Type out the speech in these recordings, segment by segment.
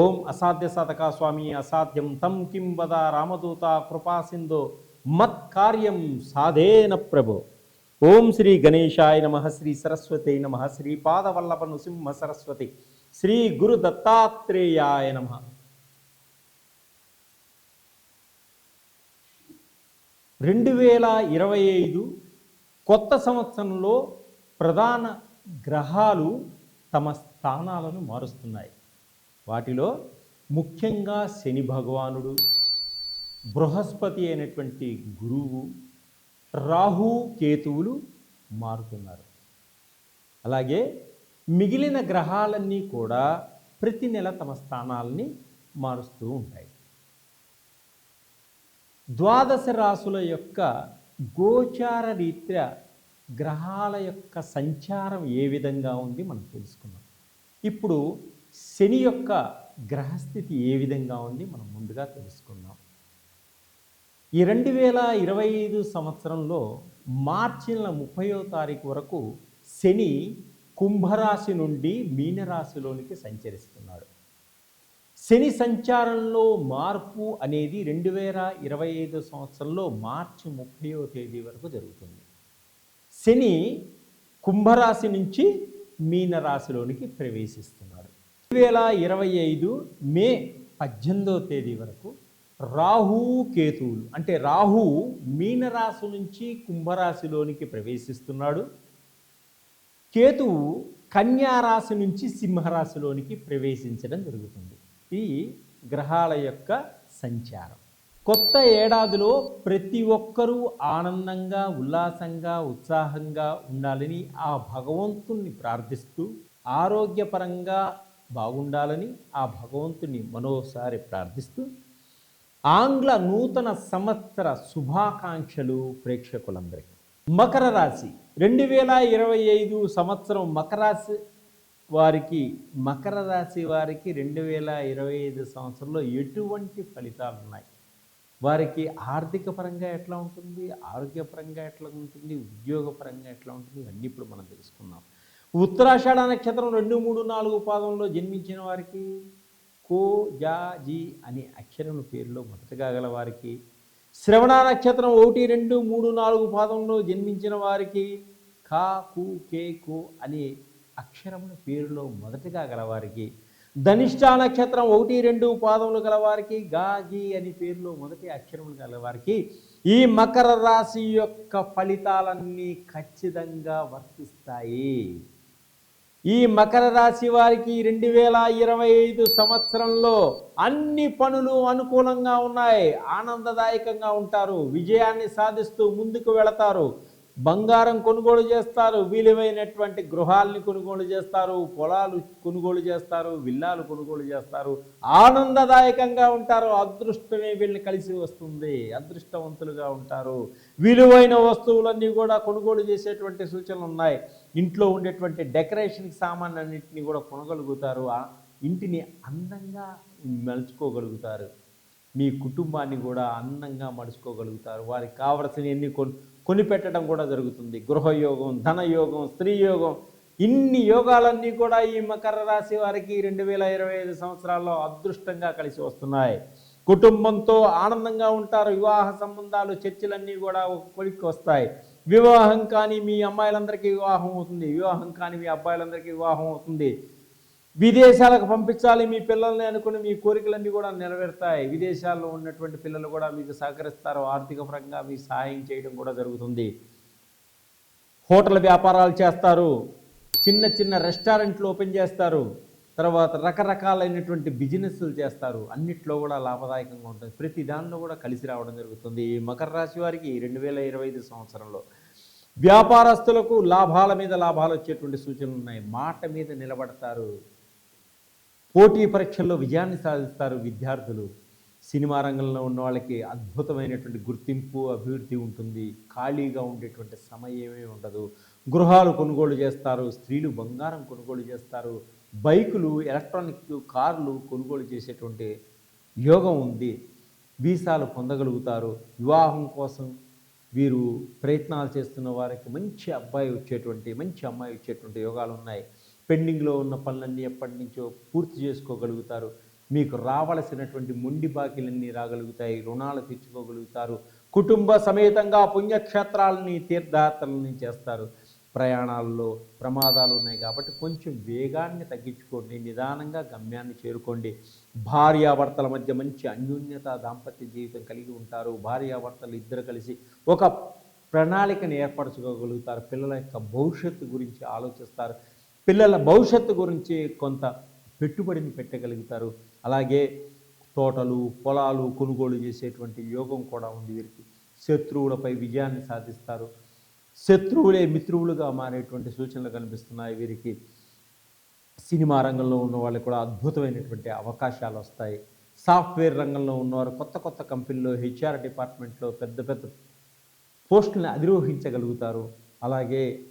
ఓం అసాధ్య సాధక స్వామి అసాధ్యం తం కిం వద రామదూత కృపా సింధో. మత్కార్యం సాధేన ప్రభు. ఓం శ్రీ గణేశాయ నమ శ్రీ సరస్వతి నమ శ్రీ పాదవల్లభ నృసింహ సరస్వతి శ్రీ గురు దత్తాత్రేయాయ నమ. రెండు వేల ఇరవై ఐదు కొత్త సంవత్సరంలో ప్రధాన గ్రహాలు తమ స్థానాలను మారుస్తున్నాయి. వాటిలో ముఖ్యంగా శని భగవానుడు బృహస్పతి అయినటువంటి గురువు రాహు కేతువులు మారుతున్నారు. అలాగే మిగిలిన గ్రహాలన్నీ కూడా ప్రతి నెల తమ స్థానాలని మారుస్తూ ఉంటాయి. ద్వాదశ రాసుల యొక్క గోచార రీత్యా గ్రహాల యొక్క సంచారం ఏ విధంగా ఉంది మనం తెలుసుకున్నాం ఇప్పుడు శని యొక్క గ్రహస్థితి ఏ విధంగా ఉంది మనం ముందుగా తెలుసుకుందాం. ఈ రెండు వేల ఇరవై ఐదు సంవత్సరంలో మార్చి నెల ముప్పయో తారీఖు వరకు శని కుంభరాశి నుండి మీనరాశిలోనికి సంచరిస్తున్నాడు. శని సంచారంలో మార్పు అనేది రెండు వేల ఇరవై ఐదు సంవత్సరంలో మార్చి ముప్పయో తేదీ వరకు జరుగుతుంది. శని కుంభరాశి నుంచి మీనరాశిలోనికి ప్రవేశిస్తున్నాడు. రెండు వేల ఇరవై ఐదు మే పద్దెనిమిదో తేదీ వరకు రాహు కేతువులు అంటే రాహు మీనరాశి నుంచి కుంభరాశిలోనికి ప్రవేశిస్తున్నాడు. కేతువు కన్యారాశి నుంచి సింహరాశిలోనికి ప్రవేశించడం జరుగుతుంది. ఈ గ్రహాల యొక్క సంచారం. కొత్త ఏడాదిలో ప్రతి ఒక్కరూ ఆనందంగా ఉల్లాసంగా ఉత్సాహంగా ఉండాలని ఆ భగవంతుణ్ణి ప్రార్థిస్తూ ఆరోగ్యపరంగా బాగుండాలని ఆ భగవంతుని మరోసారి ప్రార్థిస్తూ ఆంగ్ల నూతన సంవత్సర శుభాకాంక్షలు ప్రేక్షకులందరికీ. మకర రాశి. రెండు వేల ఇరవై ఐదు సంవత్సరం మకరాశి వారికి మకర రాశి వారికి రెండు వేల ఇరవై ఐదు సంవత్సరంలో ఎటువంటి ఫలితాలు ఉన్నాయి? వారికి ఆర్థిక పరంగా ఎట్లా ఉంటుంది? ఆరోగ్యపరంగా ఎట్లా ఉంటుంది? ఉద్యోగపరంగా ఎట్లా ఉంటుంది? అన్నీ ఇప్పుడు మనం తెలుసుకుందాం. ఉత్తరాషాఢ నక్షత్రం రెండు మూడు నాలుగు పాదంలో జన్మించిన వారికి కో జా జీ అనే అక్షరం పేరులో మొదటగా గల వారికి. శ్రవణ నక్షత్రం ఒకటి రెండు మూడు నాలుగు పాదంలో జన్మించిన వారికి కా కు కే కు అనే అక్షరముల పేరులో మొదటగా గలవారికి ధనిష్ట నక్షత్రం ఒకటి రెండు పాదములు గలవారికి గా గీ అని పేరులో మొదటి అక్షరములు గలవారికి ఈ మకర రాశి యొక్క ఫలితాలన్నీ ఖచ్చితంగా వర్తిస్తాయి. ఈ మకర రాశి వారికి రెండు వేల ఇరవై ఐదు సంవత్సరంలో అన్ని పనులు అనుకూలంగా ఉన్నాయి ఆనందదాయకంగా ఉంటారు విజయాన్ని సాధిస్తూ ముందుకు వెళతారు. బంగారం కొనుగోలు చేస్తారు విలువైనటువంటి గృహాల్ని కొనుగోలు చేస్తారు పొలాలు కొనుగోలు చేస్తారు విల్లాలు కొనుగోలు చేస్తారు. ఆనందదాయకంగా ఉంటారు అదృష్టమే వీళ్ళని కలిసి వస్తుంది అదృష్టవంతులుగా ఉంటారు. విలువైన వస్తువులన్నీ కూడా కొనుగోలు చేసేటువంటి సూచనలు ఉన్నాయి. ఇంట్లో ఉండేటువంటి డెకరేషన్కి సామాన్లన్నింటినీ కూడా కొనగలుగుతారు ఇంటిని అందంగా మలుచుకోగలుగుతారు. మీ కుటుంబాన్ని కూడా అందంగా మడుచుకోగలుగుతారు వారికి కావలసిన ఎన్ని కొను కొనిపెట్టడం కూడా జరుగుతుంది. గృహయోగం ధనయోగం స్త్రీ యోగం ఇన్ని యోగాలన్నీ కూడా ఈ మకర రాశి వారికి రెండు వేల ఇరవై ఐదు సంవత్సరాల్లో అదృష్టంగా కలిసి వస్తున్నాయి. కుటుంబంతో ఆనందంగా ఉంటారు. వివాహ సంబంధాలు చర్చలన్నీ కూడా ఒక కొలిక్కి వస్తాయి. వివాహం కానీ మీ అమ్మాయిలందరికీ వివాహం అవుతుంది. వివాహం కానీ మీ అబ్బాయిలందరికీ వివాహం అవుతుంది. విదేశాలకు పంపించాలి మీ పిల్లల్ని అనుకుని మీ కోరికలన్నీ కూడా నెరవేరుతాయి. విదేశాల్లో ఉన్నటువంటి పిల్లలు కూడా మీకు సహకరిస్తారు. ఆర్థిక పరంగా మీ సహాయం చేయడం కూడా జరుగుతుంది. హోటల్ వ్యాపారాలు చేస్తారు. చిన్న చిన్న రెస్టారెంట్లు ఓపెన్ చేస్తారు. తర్వాత రకరకాలైనటువంటి బిజినెస్లు చేస్తారు. అన్నిట్లో కూడా లాభదాయకంగా ఉంటుంది. ప్రతి దానిలో కూడా కలిసి రావడం జరుగుతుంది. ఈ మకర రాశి వారికి రెండు వేల ఇరవై ఐదు సంవత్సరంలో వ్యాపారస్తులకు లాభాల మీద లాభాలు వచ్చేటువంటి సూచనలు ఉన్నాయి. మాట మీద నిలబడతారు. పోటీ పరీక్షల్లో విజయాన్ని సాధిస్తారు విద్యార్థులు. సినిమా రంగంలో ఉన్న వాళ్ళకి అద్భుతమైనటువంటి గుర్తింపు అభివృద్ధి ఉంటుంది. ఖాళీగా ఉండేటువంటి సమయమే ఉండదు. గృహాలు కొనుగోలు చేస్తారు స్త్రీలు బంగారం కొనుగోలు చేస్తారు బైకులు ఎలక్ట్రానిక్ కార్లు కొనుగోలు చేసేటువంటి యోగం ఉంది. వీసాలు పొందగలుగుతారు. వివాహం కోసం వీరు ప్రయత్నాలు చేస్తున్న వారికి మంచి అబ్బాయి వచ్చేటువంటి మంచి అమ్మాయి వచ్చేటువంటి యోగాలు ఉన్నాయి. పెండింగ్లో ఉన్న పనులన్నీ ఎప్పటి నుంచో పూర్తి చేసుకోగలుగుతారు. మీకు రావలసినటువంటి మొండి బాకీలన్నీ రాగలుగుతాయి రుణాలు తీర్చుకోగలుగుతారు. కుటుంబ సమేతంగా పుణ్యక్షేత్రాలని తీర్థయాత్రలని చేస్తారు. ప్రయాణాల్లో ప్రమాదాలు ఉన్నాయి కాబట్టి కొంచెం వేగాన్ని తగ్గించుకోండి నిదానంగా గమ్యాన్ని చేరుకోండి. భార్యాభర్తల మధ్య మంచి అన్యోన్యత దాంపత్య జీవితం కలిగి ఉంటారు. భార్యాభర్తలు ఇద్దరు కలిసి ఒక ప్రణాళికను ఏర్పరచుకోగలుగుతారు. పిల్లల యొక్క భవిష్యత్తు గురించి ఆలోచిస్తారు. పిల్లల భవిష్యత్తు గురించి కొంత పెట్టుబడిని పెట్టగలుగుతారు. అలాగే తోటలు పొలాలు కొనుగోలు చేసేటువంటి యోగం కూడా ఉంది వీరికి. శత్రువులపై విజయాన్ని సాధిస్తారు. శత్రువులే మిత్రువులుగా మారేటువంటి సూచనలు కనిపిస్తున్నాయి వీరికి. సినిమా రంగంలో ఉన్న వాళ్ళకి కూడా అద్భుతమైనటువంటి అవకాశాలు వస్తాయి. సాఫ్ట్వేర్ రంగంలో ఉన్నవారు కొత్త కొత్త కంపెనీలో హెచ్ఆర్ డిపార్ట్మెంట్లో పెద్ద పెద్ద పోస్టులను అధిరోహించగలుగుతారు. అలాగే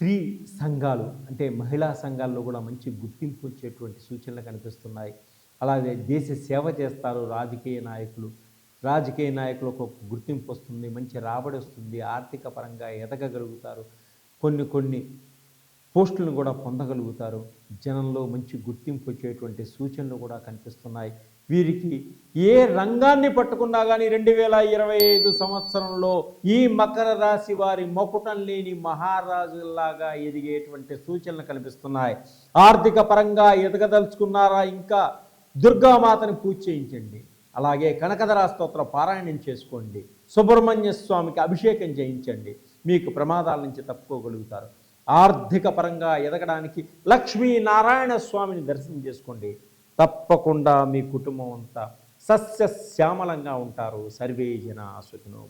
స్త్రీ సంఘాలు అంటే మహిళా సంఘాల్లో కూడా మంచి గుర్తింపు వచ్చేటువంటి సూచనలు కనిపిస్తున్నాయి. అలాగే దేశ సేవ చేస్తారు రాజకీయ నాయకులు. రాజకీయ నాయకులకు ఒక గుర్తింపు వస్తుంది మంచి రాబడి వస్తుంది ఆర్థిక పరంగా ఎదగగలుగుతారు. కొన్ని కొన్ని పోస్టులను కూడా పొందగలుగుతారు. జనంలో మంచి గుర్తింపు వచ్చేటువంటి సూచనలు కూడా కనిపిస్తున్నాయి. వీరికి ఏ రంగాన్ని పట్టుకున్నా కానీ రెండు వేల ఇరవై ఐదు సంవత్సరంలో ఈ మకర రాశి వారి మొకుటం లేని మహారాజులాగా ఎదిగేటువంటి సూచనలు కనిపిస్తున్నాయి. ఆర్థిక పరంగా ఎదగదలుచుకున్నారా ఇంకా దుర్గామాతని పూజ చేయించండి. అలాగే కనకధరా స్తోత్ర పారాయణం చేసుకోండి. సుబ్రహ్మణ్య స్వామికి అభిషేకం చేయించండి. మీకు ప్రమాదాల నుంచి తప్పుకోగలుగుతారు. ఆర్థిక పరంగా ఎదగడానికి లక్ష్మీనారాయణ స్వామిని దర్శనం చేసుకోండి. తప్పకుండా మీ కుటుంబం అంతా సస్యశ్యామలంగా ఉంటారు. సర్వే జన సుఖినో